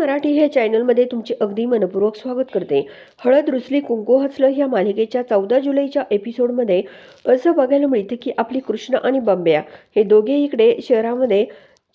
मराठी ह्या चॅनलमध्ये तुमचे अगदी मनपूर्वक स्वागत करते. हळद रुसली कुंकू हसलं ह्या मालिकेच्या चौदा जुलैच्या एपिसोडमध्ये असं बघायला मिळतं की आपली कृष्ण आणि बंब्या हे दोघे इकडे शहरामध्ये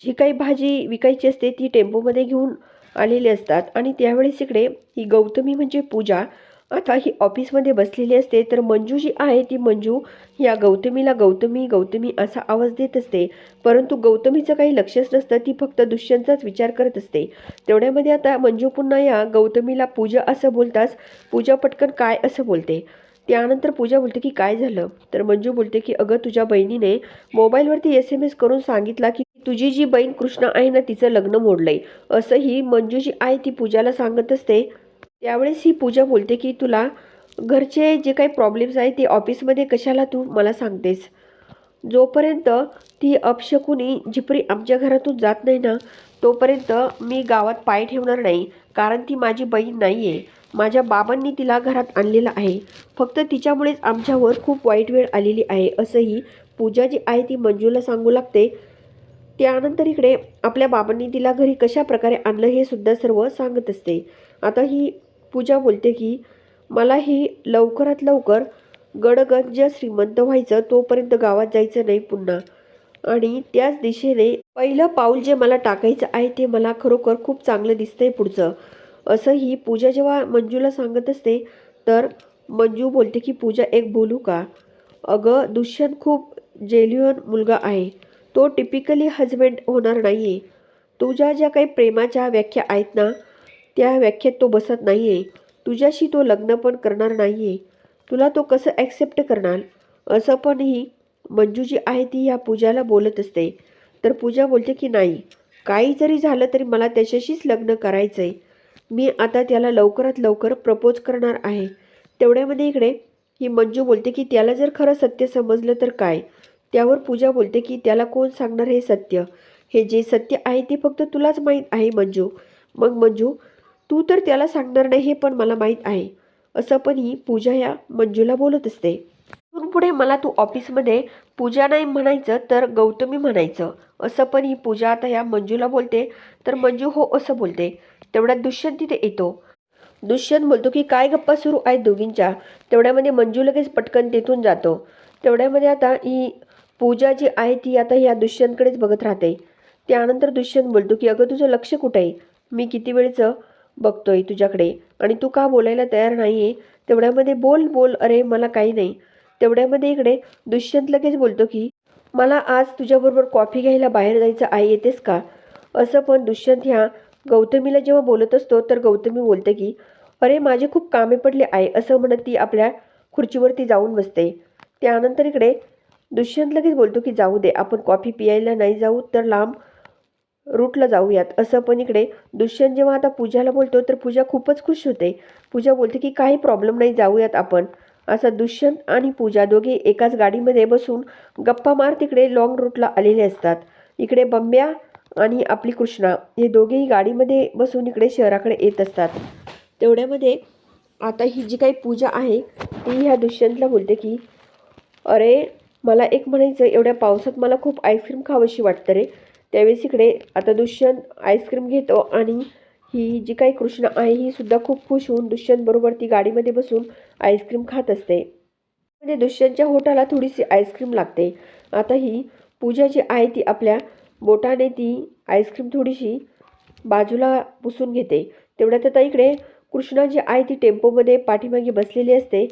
जी काही भाजी विकायची असते ती टेम्पोमध्ये घेऊन आलेले असतात. आणि त्यावेळेस इकडे ही गौतमी म्हणजे पूजा आता ही ऑफिसमध्ये बसलेली असते तर मंजू जी आहे ती मंजू या गौतमीला गौतमी गौतमी असा आवाज देत असते. परंतु गौतमीचं काही लक्षच नसतं ती फक्त दुष्यंतचाच विचार करत असते. तेवढ्यामध्ये आता मंजू पुन्हा या गौतमीला पूजा असं बोलताच पूजा पटकन काय असं बोलते? त्यानंतर पूजा बोलते की काय झालं? तर मंजू बोलते की अगं तुझ्या बहिणीने मोबाईलवरती एस एम एस करून सांगितला की तुझी जी बहीण कृष्णा आहे ना तिचं लग्न मोडलंय. असं ही मंजू जी आहे ती पूजाला सांगत असते. त्यावेळेस ही पूजा बोलते की तुला घरचे जे काही प्रॉब्लेम्स आहेत ते ऑफिसमध्ये कशाला तू मला सांगतेस? जोपर्यंत ती अपशकुनी जिपरी आमच्या घरातून जात नाही ना तोपर्यंत मी गावात पाय ठेवणार नाही कारण ती माझी बहीण नाही आहे माझ्या बाबांनी तिला घरात आणलेलं आहे. फक्त तिच्यामुळेच आमच्यावर खूप वाईट वेळ आलेली आहे असंही पूजा जी आहे ती मंजूला सांगू लागते. त्यानंतर इकडे आपल्या बाबांनी तिला घरी कशा प्रकारे आणलं हे सुद्धा सर्व सांगत असते. आता ही पूजा बोलते की मला ही लवकरात लवकर गडगंज श्रीमंत व्हायचं तोपर्यंत गावात जायचं नाही पुन्हा. आणि त्याच दिशेने पहिलं पाऊल जे मला टाकायचं आहे ते मला खरोखर खूप चांगलं दिसतंय पुढचं. असं ही पूजा जेव्हा मंजूला सांगत असते तर मंजू बोलते की पूजा एक बोलू का? अगं दुष्यंत खूप जेल्युअन मुलगा आहे. तो टिपिकली हजबंड होणार नाही आहे तुझ्या ज्या काही प्रेमाच्या व्याख्या आहेत ना त्या व्याख्येत तो बसत नाही आहे तुझ्याशी तो लग्न पण करणार नाही आहे तुला तो कसं ॲक्सेप्ट करणार? असं पण ही मंजू जी आहे ती ह्या पूजाला बोलत असते. तर पूजा बोलते की नाही काही जरी झालं तरी मला त्याच्याशीच लग्न करायचं आहे मी आता त्याला लवकरात लवकर प्रपोज करणार आहे. तेवढ्यामध्ये इकडे ही मंजू बोलते की त्याला जर खरं सत्य समजलं तर काय? त्यावर पूजा बोलते की त्याला कोण सांगणार हे सत्य? हे जे सत्य आहे ते फक्त तुलाच माहीत आहे मंजू. मग मंजू तू तर त्याला सांगणार नाही हे पण मला माहीत आहे. असं पण ही पूजा या मंजूला बोलत असते. इथून पुढे मला तू ऑफिसमध्ये पूजा नाही म्हणायचं तर गौतमी म्हणायचं. असं पण ही पूजा आता या मंजूला बोलते. तर मंजू हो असं बोलते. तेवढ्यात दुष्यंत तिथे येतो. दुष्यंत बोलतो की काय गप्पा सुरू आहेत दोघींच्या? तेवढ्यामध्ये मंजू लगेच पटकन तिथून जातो. तेवढ्यामध्ये आता ही पूजा जी आहे ती आता या दुष्यंतकडेच बघत राहते. त्यानंतर दुष्यंत बोलतो की अगं तुझं लक्ष कुठं आहे? मी किती वेळचं बघतोय तुझ्याकडे. आणि तू का बोलायला तयार नाही आहे तेवढ्यामध्ये बोल बोल. अरे मला काही नाही. तेवढ्यामध्ये इकडे दुष्यंत लगेच बोलतो की मला आज तुझ्याबरोबर कॉफी घ्यायला बाहेर जायचं आहे येतेस का? असं पण दुष्यंत ह्या गौतमीला जेव्हा बोलत असतो तर गौतमी बोलते की अरे माझे खूप कामे पडले आहे असं म्हणत ती आपल्या खुर्चीवरती जाऊन बसते. त्यानंतर इकडे दुष्यंत लगेच बोलतो की जाऊ दे आपण कॉफी पियायला नाही जाऊ तर लांब रूटला जाऊयात. असं पण इकडे दुष्यंत जेव्हा आता पूजाला बोलतो तर पूजा खूपच खुश होते. पूजा बोलते की काही प्रॉब्लेम नाही जाऊयात आपण. असा दुष्यंत आणि पूजा दोघे एकाच गाडीमध्ये बसून गप्पा मार तिकडे लाँग रूटला आलेले असतात. इकडे बंब्या आणि आपली कृष्णा हे दोघेही गाडीमध्ये बसून इकडे शहराकडे येत असतात. तेवढ्यामध्ये आता ही जी काही पूजा आहे ती ह्या दुष्यंतला बोलते की अरे मला एक म्हणायचं एवढ्या पावसात मला खूप आईस्क्रीम खावीशी वाटतं रे. त्यावेळेस इकडे आता दुष्यंत आईस्क्रीम घेतो आणि ही जी काही कृष्णा आहे ही सुद्धा खूप खुश होऊन दुष्यंतबरोबर ती गाडीमध्ये बसून आईस्क्रीम खात असते. म्हणजे दुष्यंतच्या होटाला थोडीशी आईस्क्रीम लागते. आता ही पूजा जी आहे ती आपल्या बोटाने ती आईस्क्रीम थोडीशी बाजूला पुसून घेते. तेवढ्यात आता इकडे कृष्णा जी आहे ती टेम्पोमध्ये पाठीमागे बसलेली असते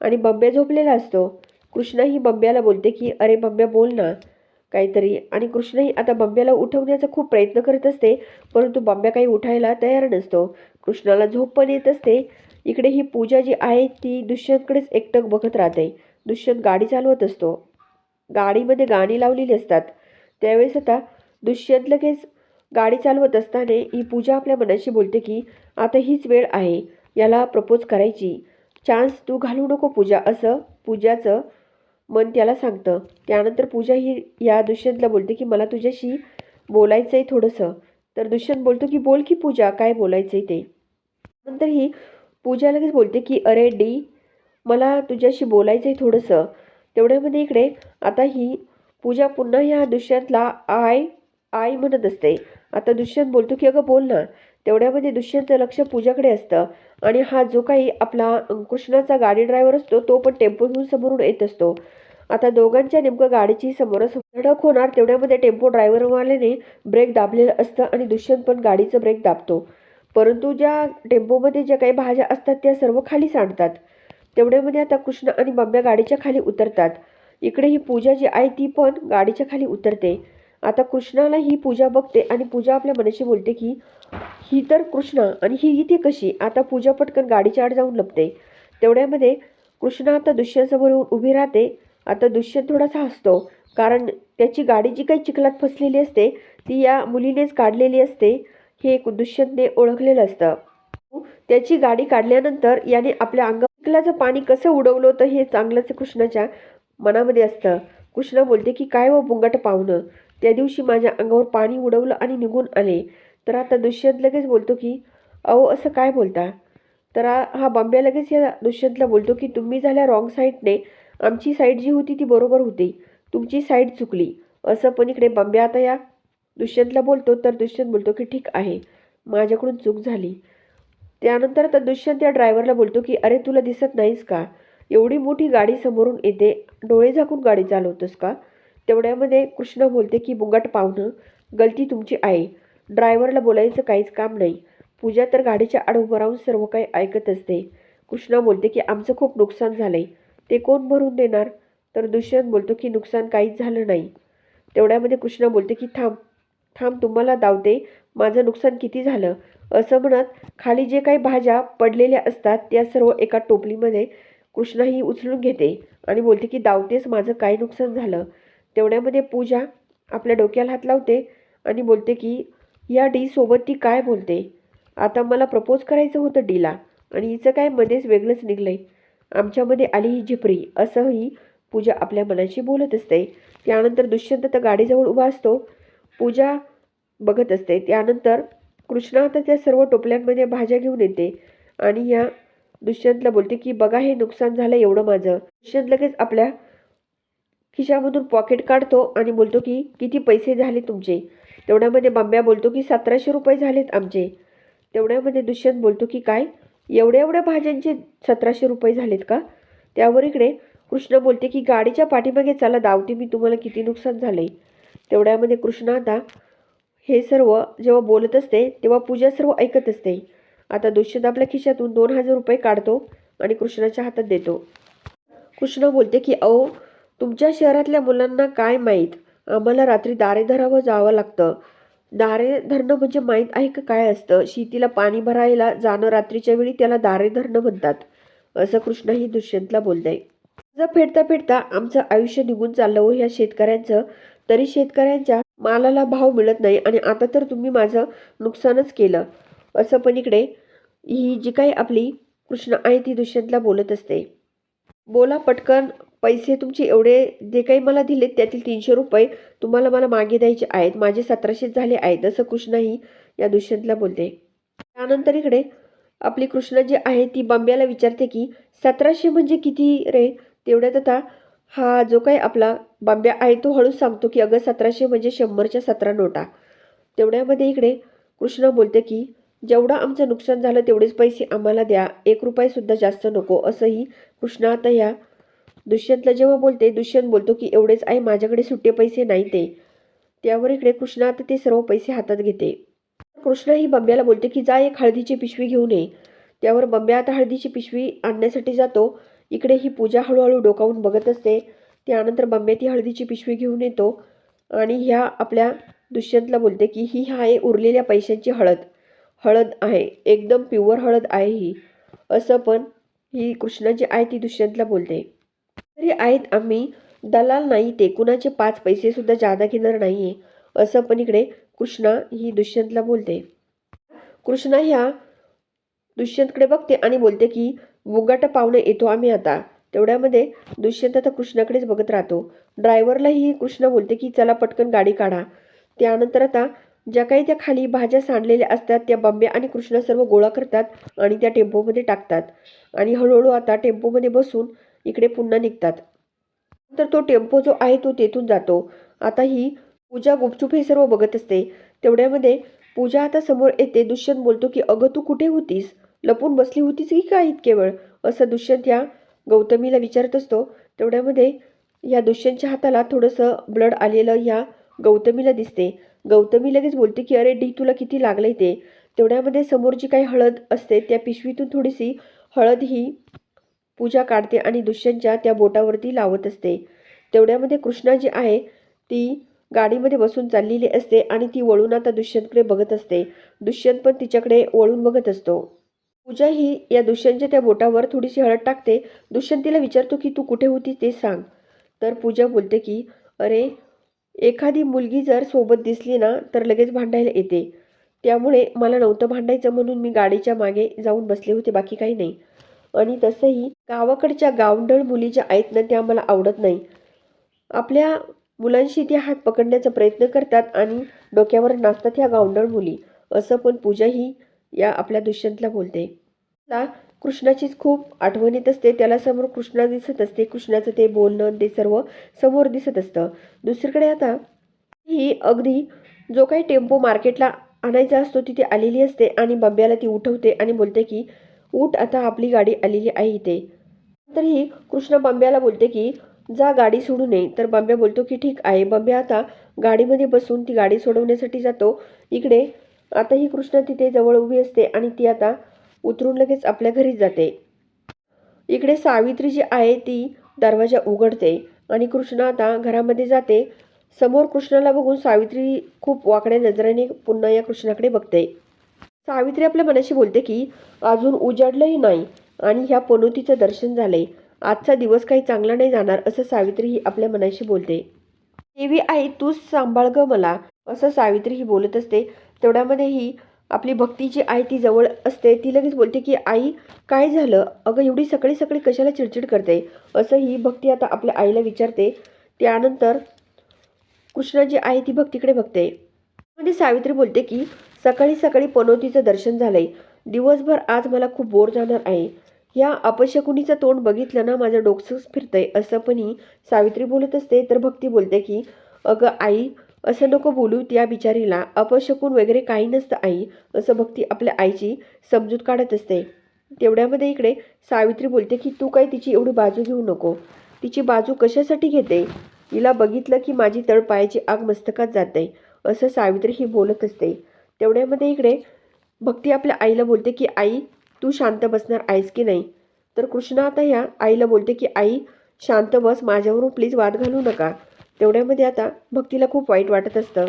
आणि बंब्या झोपलेला असतो. कृष्णा ही बंब्याला बोलते की अरे बंब्या बोल ना. काहीतरी. आणि कृष्णही आता बंब्याला उठवण्याचा खूप प्रयत्न करत असते परंतु बंब्या काही उठायला तयार नसतो. कृष्णाला झोप पण येत असते. इकडे ही पूजा जी आहे ती दुष्यंतकडेच एकटक बघत राहते. दुष्यंत गाडी चालवत असतो. गाडीमध्ये गाणी लावलेली असतात. त्यावेळेस आता दुष्यंत लगेच गाडी चालवत असताना ही पूजा आपल्या मनाशी बोलते की आता हीच वेळ आहे. याला प्रपोज करायची. चान्स तू घालू नको पूजा असं पूजाचं मन त्याला सांगतं. त्यानंतर पूजा ही या दुष्यंतला बोलते की मला तुझ्याशी बोलायचं आहे थोडंसं. तर दुष्यंत बोलतो की बोल की पूजा काय बोलायचं आहे ते? नंतर ही पूजा लगेच बोलते की अरे डी मला तुझ्याशी बोलायचं आहे थोडंसं. तेवढ्यामध्ये इकडे आता ही पूजा पुन्हा ह्या दुष्यंतला आय आय म्हणत असते. आता दुष्यंत बोलतो की अगं बोल ना. तेवढ्यामध्ये दुष्यंतचं लक्ष पूजाकडे असतं. आणि हा जो काही आपला कृष्णाचा गाडी ड्रायव्हर असतो तो पण टेम्पो घेऊन समोरून येत असतो. आता दोघांच्या नेमकं गाडीची समोरच धडक होणार तेवढ्यामध्ये टेम्पो ड्रायव्हरवाल्याने ब्रेक दाबलेलं असतं आणि दुष्यंत पण गाडीचं ब्रेक दाबतो. परंतु ज्या टेम्पोमध्ये ज्या काही भाज्या असतात त्या सर्व खाली सांडतात. तेवढ्यामध्ये आता कृष्ण आणि बंब्या गाडीच्या खाली उतरतात. इकडे ही पूजा जी आहे ती पण गाडीच्या खाली उतरते. आता कृष्णाला ही पूजा बघते आणि पूजा आपल्या मनाशी बोलते की ही तर कृष्णा आणि ही इथे कशी? आता पूजा पटकन गाडीच्या आड जाऊन लपते. तेवढ्यामध्ये कृष्णा आता दुष्यंतसमोर येऊन उभी राहते. आता दुष्यंत थोडासा हसतो कारण त्याची गाडी जी काही चिखलात फसलेली असते ती या मुलीनेच काढलेली असते. हे एक दुष्यंतने ओळखलेलं असतं. त्याची गाडी काढल्यानंतर याने आपल्या अंगा चिखलाचं पाणी कसं उडवलं होतं हे चांगलंच कृष्णाच्या मनामध्ये असतं. कृष्णा बोलते की काय हो व बुंगट पाहुणं? त्या दिवशी माझ्या अंगावर पाणी उडवलं आणि निघून आले. तर आता दुष्यंत लगेच बोलतो की अहो असं काय बोलता? तर हा बॉम्ब्या लगेच या दुष्यंतला बोलतो की तुम्ही झाल्या रॉंग साईडने आमची साईड जी होती ती बरोबर होती. तुमची साईड चुकली. असं पण इकडे बॉम्बे आता या. दुष्यंतला बोलतो तर दुष्यंत बोलतो की ठीक आहे. माझ्याकडून चूक झाली. त्यानंतर आता दुष्यंत या ड्रायव्हरला बोलतो की अरे तुला दिसत नाहीस का? एवढी मोठी गाडी समोरून येते. डोळे झाकून गाडी चालवतोस का? तेवढ्यामध्ये कृष्ण बोलते की बुंगाट पाहुणं गलती तुमची आहे. ड्रायव्हरला बोलायचं काहीच काम नाही. पूजा तर गाडीच्या आड उभं राहून सर्व काही ऐकत असते. कृष्णा बोलते की आमचं खूप नुकसान झालं आहे ते कोण भरून देणार? तर दुष्यंत बोलतो की नुकसान काहीच झालं नाही. तेवढ्यामध्ये कृष्णा बोलते की थांब थांब तुम्हाला दावते. माझं नुकसान किती झालं? असं म्हणत खाली जे काही भाज्या पडलेल्या असतात त्या सर्व एका टोपलीमध्ये कृष्णा ही उचलून घेते आणि बोलते की दावतेच माझं काय नुकसान झालं? तेवढ्यामध्ये पूजा आपल्या डोक्याला हात लावते आणि बोलते की या डी सोबत ती काय बोलते? आता मला प्रपोज करायचं होतं डीला आणि हिचं काय मध्येच वेगळंच निघलंय. आमच्यामध्ये आली ही झिपरी असंही पूजा आपल्या मनाशी बोलत असते. त्यानंतर दुष्यंत तर गाडीजवळ उभा असतो. पूजा बघत असते. त्यानंतर कृष्णा आता त्या सर्व टोपल्यांमध्ये भाज्या घेऊन येते आणि या दुष्यंतला बोलते की बघा हे नुकसान झालं एवढं माझं. दुष्यंत लगेच आपल्या खिशामधून पॉकेट काढतो आणि बोलतो की किती पैसे झाले तुमचे? तेवढ्यामध्ये बंब्या बोलतो की सतराशे रुपये झालेत आमचे. तेवढ्यामध्ये दुष्यंत बोलतो की काय? एवढ्या एवढ्या भाज्यांचे सतराशे रुपये झालेत का? त्यावर इकडे कृष्ण बोलते की गाडीच्या पाठीमागे चला दावते मी तुम्हाला किती नुकसान झाले तेवढ्यामध्ये कृष्ण आता हे सर्व जेव्हा बोलत असते तेव्हा पूजा सर्व ऐकत असते. आता दुष्यंत आपल्या खिशातून दोन हजार रुपये काढतो आणि कृष्णाच्या हातात देतो. कृष्ण बोलते की अहो तुमच्या शहरातल्या मुलांना काय माहीत? आम्हाला रात्री दारे धरावं जावं लागतं. दारे धरणं म्हणजे माहीत आहे का काय असतं? शेतीला पाणी भरायला जाणं रात्रीच्या वेळी त्याला दारे धरणं म्हणतात. असं कृष्णही दुष्यंतला बोलतंय कर्ज फेडता फेडता आमचं आयुष्य निघून चाललं हो ह्या शेतकऱ्यांचं. तरी शेतकऱ्यांच्या मालाला भाव मिळत नाही आणि आता तर तुम्ही माझं नुकसानच केलं. असं पण इकडे ही जी काही आपली कृष्ण आहे ती दुष्यंतला बोलत असते. बोला पटकन पैसे तुमचे एवढे जे काही मला दिलेत त्यातील तीनशे रुपये तुम्हाला मला मागे द्यायचे आहेत. माझे सतराशे झाले आहेत. असं कृष्णाही या दुष्यंतला बोलते. त्यानंतर इकडे आपली कृष्ण जी आहे ती बांब्याला विचारते की सतराशे म्हणजे किती रे? तेवढ्यात आता हा जो काही आपला बांब्या आहे तो हळूच सांगतो की अगं सतराशे म्हणजे शंभरच्या सतरा नोटा. तेवढ्यामध्ये इकडे कृष्ण बोलते की जेवढं आमचं नुकसान झालं तेवढेच पैसे आम्हाला द्या. एक रुपयासुद्धा जास्त नको असंही कृष्णा आता या दुष्यंतला जेव्हा बोलते दुष्यंत बोलतो की एवढेच आहे माझ्याकडे सुट्टे पैसे नाही ते. त्यावर इकडे कृष्णा आता ते सर्व पैसे हातात घेते. कृष्ण ही बंब्याला बोलते की जा एक हळदीची पिशवी घेऊन ये. त्यावर बंब्या आता हळदीची पिशवी आणण्यासाठी जातो. इकडे ही पूजा हळूहळू डोकावून बघत असते. त्यानंतर बंब्या ती हळदीची पिशवी घेऊन येतो आणि ह्या आपल्या दुष्यंतला बोलते की ही आहे उरलेल्या पैशांची हळद. हळद आहे. एकदम प्युअर हळद आहे ही. असं पण ही कृष्णाची आई आहे ती दुष्यंतला बोलते. तरी आहेत आम्ही. दलाल नाही ते. कुणाचे पाच पैसेसुद्धा जादा घेणार नाही आहे असं पण इकडे कृष्णा ही दुष्यंतला बोलते. कृष्णा ह्या दुष्यंतकडे बघते आणि बोलते की मुगाटा पाहुणे येतो आम्ही आता. तेवढ्यामध्ये दुष्यंत आता कृष्णाकडेच बघत राहतो. ड्रायव्हरलाही कृष्णा बोलते की चला पटकन गाडी काढा. त्यानंतर आता ज्या काही त्या खाली भाज्या सांडलेल्या असतात त्या बंब्या आणि कृष्णा सर्व गोळा करतात आणि त्या टेम्पोमध्ये टाकतात. आणि हळूहळू आता टेम्पोमध्ये बसून इकडे पुन्हा निघतात. तर तो टेम्पो जो आहे तो तेथून जातो. आता ही पूजा गुपचूप हे सर्व बघत असते. तेवढ्यामध्ये पूजा आता समोर येते. दुष्यंत बोलतो की अगं तू कुठे होतीस? लपून बसली होतीस की काय इतके वेळ? असं दुष्यंत या गौतमीला विचारत असतो. तेवढ्यामध्ये या दुष्यंतच्या हाताला थोडंसं ब्लड आलेलं या गौतमीला दिसते. गौतमी लगेच बोलते की अरे डी तुला किती लागलं ते? तेवढ्यामध्ये समोर जी काही हळद असते त्या पिशवीतून थोडीशी हळद ही पूजा काढते आणि दुष्यंतच्या त्या बोटावरती लावत असते. तेवढ्यामध्ये कृष्णा जी आहे ती गाडीमध्ये बसून चाललेली असते आणि ती वळून आता दुष्यंतकडे बघत असते. दुष्यंत पण तिच्याकडे वळून बघत असतो. पूजा ही या दुष्यंतच्या त्या बोटावर थोडीशी हळद टाकते. दुष्यंत तिला विचारतो की तू कुठे होती ते सांग. तर पूजा बोलते की अरे एखादी मुलगी जर सोबत दिसली ना तर लगेच भांडायला येते. त्यामुळे मला नव्हतं भांडायचं म्हणून मी गाडीच्या मागे जाऊन बसले होते बाकी काही नाही. आणि तसंही गावाकडच्या गावंढळ मुली ज्या आहेत ना त्या मला आवडत नाही. आपल्या मुलांशी ते हात पकडण्याचा प्रयत्न करतात आणि डोक्यावर नाचतात ह्या गावंढळ मुली. असं पण पूजा ही या आपल्या दुष्यंतला बोलते. कृष्णाचीच खूप आठवण येत असते. त्याला समोर कृष्णा दिसत असते. कृष्णाचं ते बोलणं ते सर्व समोर दिसत असतं. दुसरीकडे आता ही अगदी जो काही टेम्पो मार्केटला आणायचा असतो तिथे आलेली असते आणि बंब्याला ती उठवते आणि बोलते की उठ आता आपली गाडी आलेली आहे इथे. तर ही कृष्ण बंब्याला बोलते की जा गाडी सोडू नये तर बंब्या बोलतो की ठीक आहे. बंब्या आता गाडीमध्ये बसून ती गाडी सोडवण्यासाठी जातो. इकडे आता ही कृष्ण तिथे जवळ उभी असते आणि ती आता उतरून लगेच आपल्या घरी जाते. इकडे सावित्री जी आहे ती दरवाजा उघडते आणि कृष्ण आता घरामध्ये जाते. समोर कृष्णाला बघून सावित्री खूप वाकड्या नजरेने पुन्हा या कृष्णाकडे बघते. सावित्री आपल्या मनाशी बोलते की अजून उजाडलंही नाही आणि ह्या पनोतीचं दर्शन झाले आजचा दिवस काही चांगला नाही जाणार असं सावित्री ही आपल्या मनाशी बोलते. देवी आई तूच सांभाळ ग मला असं सावित्री ही बोलत असते. तेवढ्यामध्ये ही आपली भक्ती जी आहे ती जवळ असते ती लगेच बोलते की आई काय झालं? अगं एवढी सकाळी सकाळी कशाला चिडचिड करते? असं ही भक्ती आता आपल्या आईला विचारते. त्यानंतर कृष्णा जी आहे ती भक्तीकडे बघते. म्हणजे सावित्री बोलते की सकाळी सकाळी पनोतीचं दर्शन झालंय. दिवसभर आज मला खूप बोर जाणार आहे. या अपशकुनीचं तोंड बघितलं ना माझं डोकसंच फिरतंय. असं पण ही सावित्री बोलत असते. तर भक्ती बोलते की अगं आई असं नको बोलू त्या बिचारीला. अपशकून वगैरे काही नसतं आई असं भक्ती आपल्या आईची समजूत काढत असते. तेवढ्यामध्ये इकडे सावित्री बोलते की तू काय तिची एवढी बाजू घेऊ नको. तिची बाजू कशासाठी घेते? हिला बघितलं की माझी तळपायाची आग मस्तकात जाते. असं सावित्री ही बोलत असते. तेवढ्यामध्ये इकडे भक्ती आपल्या आईला बोलते की आई तू शांत बसणार आहेस की नाही? तर कृष्णा आता ह्या आईला बोलते की आई शांत बस माझ्यावरून प्लीज वाद घालू नका. तेवढ्यामध्ये आता भक्तीला खूप वाईट वाटत असतं.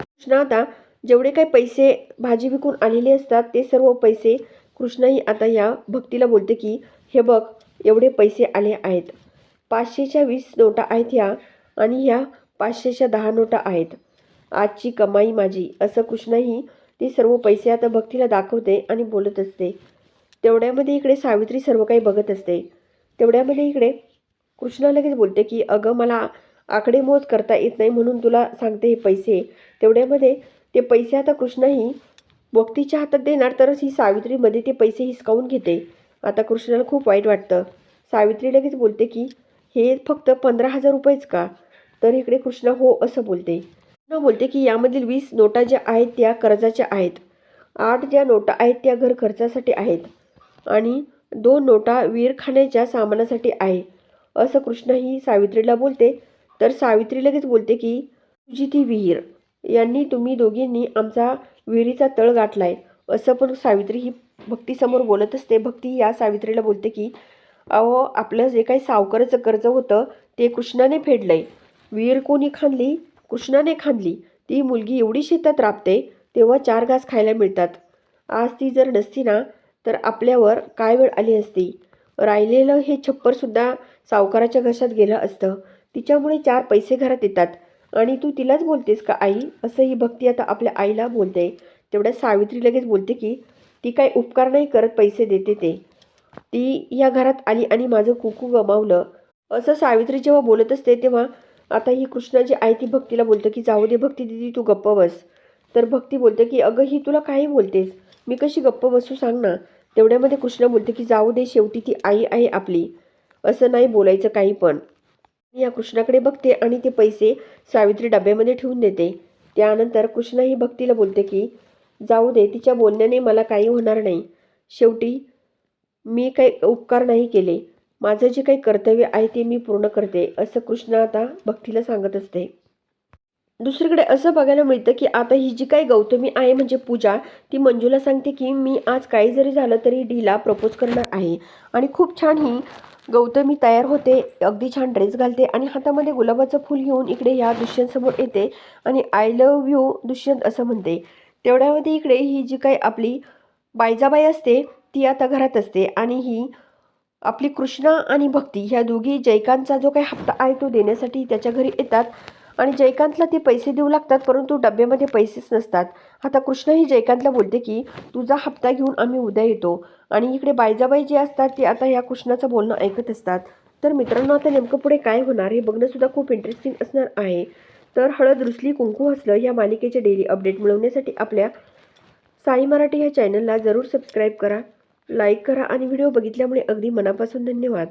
कृष्ण आता जेवढे काही पैसे भाजी विकून आलेले असतात ते सर्व पैसे कृष्णाही आता या भक्तीला बोलते की हे बघ एवढे पैसे आले आहेत. पाचशेच्या वीस नोटा आहेत ह्या आणि ह्या पाचशेच्या दहा नोटा आहेत. आजची कमाई माझी असं कृष्णाही ते सर्व पैसे आता भक्तीला दाखवते आणि बोलत असते. तेवढ्यामध्ये इकडे सावित्री सर्व काही बघत असते. तेवढ्यामध्ये इकडे कृष्णा लगेच बोलते की अगं मला आकडेमोज करता येत नाही म्हणून तुला सांगते हे पैसे. तेवढ्यामध्ये ते पैसे आता कृष्णाही भक्तीच्या हातात देणार तरच ही सावित्रीमध्ये ते पैसे हिसकावून घेते. आता कृष्णाला खूप वाईट वाटतं. सावित्री लगेच बोलते की हे फक्त पंधरा हजार रुपयेच का? तर इकडे कृष्णा हो असं बोलते. कृष्णा बोलते की यामधील वीस नोटा ज्या आहेत त्या कर्जाच्या आहेत. आठ ज्या नोटा आहेत त्या घर खर्चासाठी आहेत. आणि दोन नोटा वीरखान्याच्या सामानासाठी आहे. असं कृष्ण ही सावित्रीला बोलते. तर सावित्री लगेच बोलते की तुझी ती विहीर. यांनी तुम्ही दोघींनी आमचा विहिरीचा तळ गाठलाय. असं पण सावित्री ही भक्तीसमोर बोलत असते. भक्ती या सावित्रीला बोलते की अहो आपलं जे काही सावकाराचं कर्ज होतं ते कृष्णाने फेडलंय. विहीर कोणी खांदली? कृष्णाने खांदली. ती मुलगी एवढी शेतात राबते तेव्हा चार घास खायला मिळतात. आज ती जर नसती ना तर आपल्यावर काय वेळ आली असती? राहिलेलं हे छप्परसुद्धा सावकाराच्या घशात गेलं असतं. तिच्यामुळे चार पैसे घरात येतात. आणि तू तिलाच बोलतेस का आई? असं ही भक्ती आता आपल्या आईला बोलते. तेवढ्या सावित्री लगेच बोलते की ती काय उपकार नाही करत पैसे देते ते. ती या घरात आली आणि माझं कुकू गमावलं. असं सावित्री जेव्हा बोलत असते तेव्हा आता ही कृष्णाची आई ती भक्तीला बोलतं की जाऊ दे भक्ती दिदी तू गप्प बस. तर भक्ती बोलते की अगं ही तुला काही बोलतेस? मी कशी गप्प बसू सांग ना. तेवढ्यामध्ये कृष्ण बोलते की जाऊ दे शेवटी ती आई आहे आपली. असं नाही बोलायचं काही पण. या कृष्णाकडे बघते आणि ते पैसे सावित्री डब्यामध्ये ठेवून देते. त्यानंतर कृष्णा ही भक्तीला बोलते की जाऊ दे तिच्या बोलण्याने मला काही होणार नाही. शेवटी मी काही उपकार नाही केले. माझं जे काही कर्तव्य आहे ते मी पूर्ण करते असं कृष्ण आता भक्तीला सांगत असते. दुसरीकडे असं बघायला मिळतं की आता ही जी काही गौतमी आहे म्हणजे पूजा ती मंजूला सांगते की मी आज काही जरी झालं तरी डीला प्रपोज करणार आहे. आणि खूप छान ही गौतमी तयार होते अगदी छान ड्रेस घालते आणि हातामध्ये गुलाबाचं फूल घेऊन इकडे या दुष्यंतसमोर येते आणि आय लव यू दुष्यंत असं म्हणते. तेवढ्यामध्ये इकडे ही जी काही आपली बायजाबाई असते ती आता घरात असते आणि ही आपली कृष्णा आणि भक्ती ह्या दोघी जयकांतचा जो काही हप्ता आहे तो देण्यासाठी त्याच्या घरी येतात. आणि जयकांतला ते पैसे देऊ लागतात परंतु डब्यामध्ये पैसेच नसतात. आता कृष्णा ही जयकांतला बोलते की तुझा हप्ता घेऊन आम्ही उद्या येतो. आणि इकडे बायजाबाई जे असतात ते आता या कृष्णाचं बोलणं ऐकत असतात. तर मित्रांनो आता नेमकं पुढे काय होणार हे बघणंसुद्धा खूप इंटरेस्टिंग असणार आहे. तर हळद रुसली कुंकू हसलं या मालिकेचे डेली अपडेट मिळवण्यासाठी आपल्या साई मराठी ह्या चॅनलला जरूर सबस्क्राईब करा लाईक करा आणि व्हिडिओ बघितल्यामुळे अगदी मनापासून धन्यवाद.